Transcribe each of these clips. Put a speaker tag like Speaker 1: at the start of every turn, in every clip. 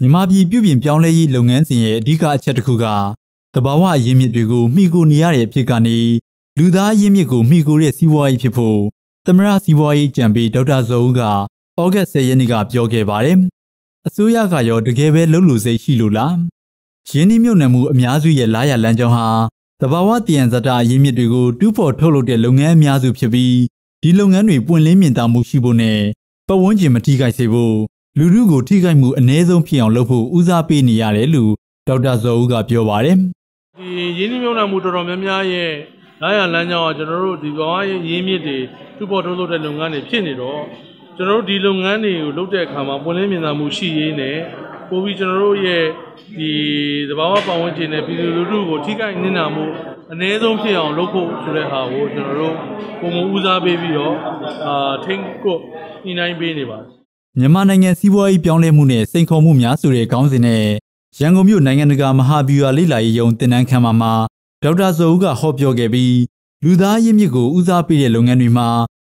Speaker 1: မြန်မာပြည်ပြုပြင်ပြောင်းလဲရေးလုပ်ငန်းစဉ်ရဲ့အဓိကအချက်တစ်ခုကတဘာဝရင်းမြစ်တွေကိုမှီခိုနေရတဲ့အဖြစ်ကနေလူသားရင်းမြစ်ကိုမှီခိုတဲ့စီးပွားရေးဖြစ်ဖို့သမရစီးပွားရေးကြံပေးဒေါက်တာဇော်ဦးကဩဂတ်10ရက်နေ့ကပြောခဲ့ပါတယ်။အစိုးရကရောတကယ်ပဲလှုပ်လို့စိတ်ရှိလို့လား။ရင်းနှီးမြှုပ်နှံမှုအများစုရဲ့လာရလမ်းကြောင်းဟာတဘာဝတည်ရန်ဇတာရင်းမြစ်တွေကိုတူးဖော်ထုတ်လုပ်တဲ့လုပ်ငန်းအများစုဖြစ်ပြီးဒီလုပ်ငန်းတွေပွင့်လင်းမြင်သာမှုရှိဖို့နဲ့ပတ်ဝန်းကျင်မထိခိုက်စေဖို့ လူထုကိုထိခိုက်မှုအ ਨੇ ဆုံးဖြစ်အောင်လုပ်ဖို့ဦးစားပေးနေရတယ်လို့ဒေါက်တာဇော်ဦးကပြောပါတယ်။
Speaker 2: ဒီရင်းနှီးမြှုပ်နှံမှုတော်တော်များများရဲ့လာရလမ်းကြောင်းကကျွန်တော်တို့ဒီကောင်ရဲ့ရင်းမြစ်တွေတူပေါ်ထုတ်လုပ်တဲ့လုပ်ငန်းတွေဖြစ်နေတော့ကျွန်တော်တို့ဒီလုပ်ငန်းတွေကိုလုပ်တဲ့အခါမှာပွင့်လင်းမြင်သာမှုရှိရေးနဲ့ပို့ပြီးကျွန်တော်တို့ရဲ့ဒီသဘာဝပတ်ဝန်းကျင်နဲ့ပြည်သူလူထုကိုထိခိုက်နစ်နာမှုအ ਨੇ ဆုံးဖြစ်အောင်လုပ်ဖို့ဆိုတဲ့ဟာကိုကျွန်တော်တို့ပုံမှန်ဦးစားပေးပြီးတော့အာထိန်းကွညှိနှိုင်းပေးနေပါတယ်
Speaker 1: မြန်မာနိုင်ငံစီးပွားရေးပြောင်းလဲမှုနဲ့စိန်ခေါ်မှုများဆိုတဲ့ခေါင်းစဉ်နဲ့ရန်ကုန်မြို့နိုင်ငံတကာမဟာဗျူဟာလိလာရေးယုံတင်နန်းခန်းမှာမှာဒေါက်တာဇော်ဦးကဟောပြောခဲ့ပြီးလူသားရင်းမြစ်ကိုဦးစားပေးတဲ့လုပ်ငန်းတွေမှာ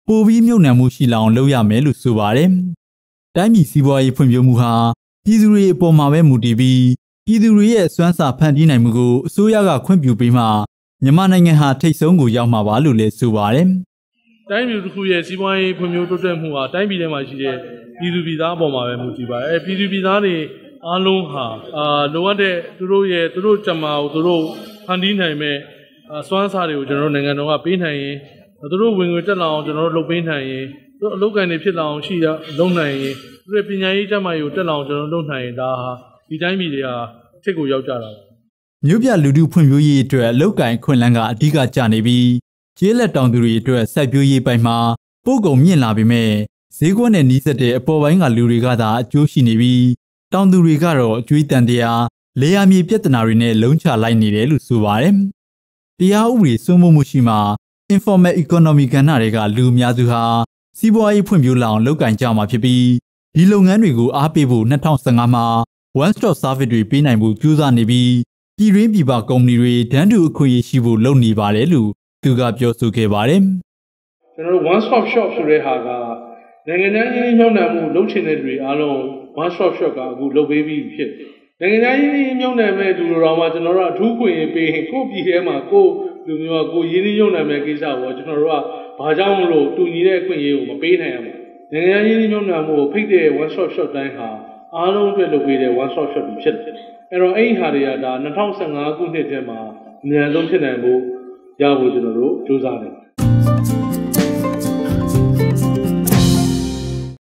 Speaker 1: ပိုပြီးမြုပ်နှံမှုရှိလာအောင်လုပ်ရမယ်လို့ဆိုပါတယ်။တိုင်းပြည်စီးပွားရေးဖွံ့ဖြိုးမှုဟာပြည်သူတွေအပေါ်မှာပဲမူတည်ပြီးပြည်သူတွေရဲ့စွမ်းစာဖန်တီးနိုင်မှုကိုအစိုးရကခွင့်ပြုပေးမှမြန်မာနိုင်ငံဟာထိပ်ဆုံးကိုရောက်မှာပါလို့လည်းဆိုပါတယ်။
Speaker 2: တိုင်းပြည်တစ်ခုရဲ့စီးပွားရေးဖွံ့ဖြိုးတိုးတက်မှုဟာတိုင်းပြည်ထဲမှာရှိတဲ့ ပြည်သူပြည်သားအပေါ်မှာပဲမူတည်ပါတယ်။အဲပြည်သူပြည်သားတွေအားလုံးဟာအာလိုအပ်တဲ့သူတို့ရဲ့သူတို့ကြံမာကိုသူတို့ဖန်တီးနိုင်မဲ့စွမ်းစားတွေကိုကျွန်တော်တို့နိုင်ငံတော်ကပေးနိုင်ရင်သူတို့ဝင်ငွေတက်လာအောင်ကျွန်တော်တို့လုပ်ပေးနိုင်ရင်သူအလုပ်ကန်တွေဖြစ်လာအောင်ရှိရလုပ်နိုင်ရင်သူတို့ပညာရေးကျန်းမာရေးကိုတက်လာအောင်ကျွန်တော်တို့လုပ်နိုင်ရင်ဒါဟာဒီတိုင်းပြည်တွေဟာထစ်ကိုရောက်ကြတာပါ
Speaker 1: မြို့ပြလူထုဖွံ့ဖြိုးရေးအတွက်အလုပ်ကန်ခွင့်လန်းကအဓိကကျနေပြီးကျေးလက်တောင်သူတွေအတွက်စိုက်ပျိုးရေးပိုင်းမှာပို့ကုန်မြင့်လာပေမဲ့ ဈေးကွက်နဲ့နှီးစက်တဲ့အပေါ်ပိုင်းကလူတွေကသာအကျိုးရှိနေပြီးတောင်သူတွေကတော့အကျွေးတန်တရားလေယာမြေပြဿနာတွေနဲ့လုံးချလိုက်နေတယ်လို့ဆိုပါတယ်။တရားဥပဒေစိုးမိုးမှုရှိမှ informal economy ကဏ္ဍတွေကလူအများစုဟာစီးပွားရေးဖွံ့ဖြိုးလာအောင်လုပ်ကင်ကြမှာဖြစ်ပြီးဒီလုပ်ငန်းတွေကိုအားပေးဖို့2015မှာ one stop service တွေပေးနိုင်ဖို့ကြိုးစားနေပြီးပြည်ရင်းပြည်ပကုမ္ပဏီတွေတန်းတူအခွင့်အရေးရှိဖို့လုပ်နေပါတယ်လို့သူကပြောဆိုခဲ့ပါတယ်။
Speaker 2: ကျွန်တော်တို့ one stop shop ဆိုတဲ့ဟာက နိုင်ငံသားရင်းနှီးမြှုပ်နှံမှုလုပ်ချင်တဲ့တွေအားလုံး one stop shop ကအခုလုပ်ပေးပြီးဖြစ်တယ်နိုင်ငံသားရင်းနှီးမြှုပ်နှံမဲ့သူတို့တော့မှကျွန်တော်တို့အထူးခွင့်ပေးရင်ကိုယ့်ပြည်ထဲမှာကိုယ့်လူမျိုးကကိုရင်းနှီးမြှုပ်နှံမဲ့ကိစ္စကိုကျွန်တော်တို့ကဘာကြောင့်မလို့တူညီတဲ့အခွင့်အရေးကိုမပေးနိုင်ရမှာနိုင်ငံသားရင်းနှီးမြှုပ်နှံမှုကိုဖိတ်တဲ့ one stop shop တိုင်းဟာအားလုံးအတွက်လုပ်ပေးတဲ့ one stop shop ဖြစ်တယ်အဲ့တော့အဲ့ဒီဟာတွေကဒါ2015ခုနှစ်ထဲမှာအများဆုံးဖြစ်နိုင်ဖို့ရဖို့ကျွန်တော်တို့စူးစမ်းတယ်